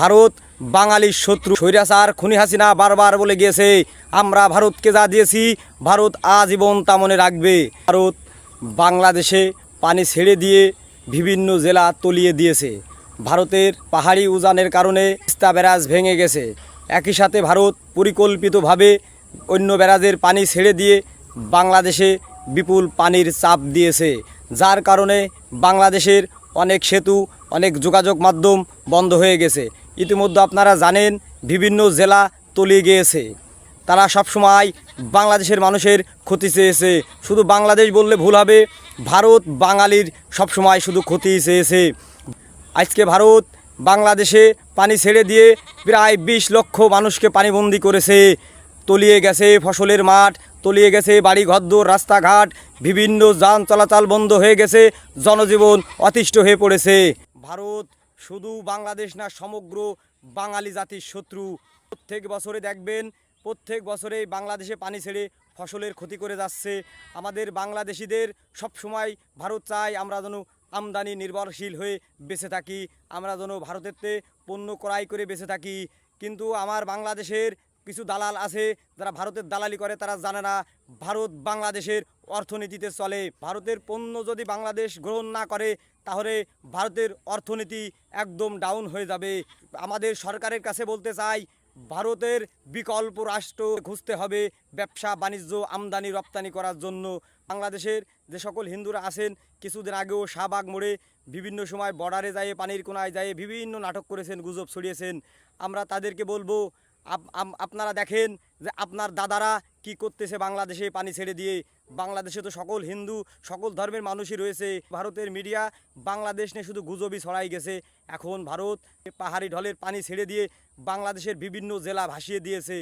ভারত, বাঙালির শত্রু। স্বৈরাচার খুনি হাসিনা বারবার বলে গিয়েছে, আমরা ভারতকে যা দিয়েছি, ভারত আজীবন তা মনে রাখবে। ভারত বাংলাদেশে পানি ছেড়ে দিয়ে বিভিন্ন জেলা তলিয়ে দিয়েছে। ভারতের পাহাড়ি উজানের কারণে তিস্তা ব্যারাজ ভেঙে গেছে। একই সাথে ভারত পরিকল্পিতভাবে অন্য ব্যারাজের পানি ছেড়ে দিয়ে বাংলাদেশে বিপুল পানির চাপ দিয়েছে। যার কারণে বাংলাদেশের অনেক সেতু, অনেক যোগাযোগ মাধ্যম বন্ধ হয়ে গেছে। ইতিমধ্যে আপনারা জানেন, বিভিন্ন জেলা তলিয়ে গিয়েছে। তারা সবসময় বাংলাদেশের মানুষের ক্ষতি চেয়েছে। শুধু বাংলাদেশ বললে ভুল হবে, ভারত বাঙালির সবসময় শুধু ক্ষতি চেয়েছে। আজকে ভারত বাংলাদেশে পানি ছেড়ে দিয়ে প্রায় বিশ লক্ষ মানুষকে পানিবন্দি করেছে। তলিয়ে গেছে ফসলের মাঠ, তলিয়ে গেছে বাড়ি ঘরদোর রাস্তাঘাট, বিভিন্ন যান চলাচল বন্ধ হয়ে গেছে, জনজীবন অতিষ্ঠ হয়ে পড়েছে। ভারত শুধু বাংলাদেশ না, সমগ্র বাঙালি জাতির শত্রু। প্রত্যেক বছরে দেখবেন, প্রত্যেক বছরে বাংলাদেশে পানি ছেড়ে ফসলের ক্ষতি করে যাচ্ছে। আমাদের বাংলাদেশিদের সবসময় ভারত চায় আমরা যেন আমদানি নির্ভরশীল হয়ে বেঁচে থাকি, আমরা যেন ভারতেরতে পণ্য ক্রয় করে বেঁচে থাকি। কিন্তু আমার বাংলাদেশের কিছু দালাল আছে যারা ভারতের দালালি করে, তারা জানে না ভারত বাংলাদেশের অর্থনীতিতে চলে। ভারতের পণ্য যদি বাংলাদেশ গ্রহণ না করে, তাহলে ভারতের অর্থনীতি একদম ডাউন হয়ে যাবে। আমাদের সরকারের কাছে বলতে চাই, ভারতের বিকল্প রাষ্ট্র খুঁজতে হবে ব্যবসা, বাণিজ্য, আমদানি, রপ্তানি করার জন্য। বাংলাদেশের যে সকল হিন্দুরা আছেন, কিছুদিন আগেও শাহবাগ মোড়ে বিভিন্ন সময় বর্ডারে যায় পানির কোনায় যায় বিভিন্ন নাটক করেছেন, গুজব ছড়িয়েছেন। আমরা তাদেরকে বলব আপনারা দেখেন যে আপনার দাদারা কি করতেছে বাংলাদেশে পানি ছেড়ে দিয়ে। বাংলাদেশে তো সকল হিন্দু, সকল ধর্মের মানুষই রয়েছে। ভারতের মিডিয়া বাংলাদেশ নিয়ে শুধু গুজবই ছড়াই গেছে। এখন ভারত পাহাড়ি ঢলের পানি ছেড়ে দিয়ে বাংলাদেশের বিভিন্ন জেলা ভাসিয়ে দিয়েছে।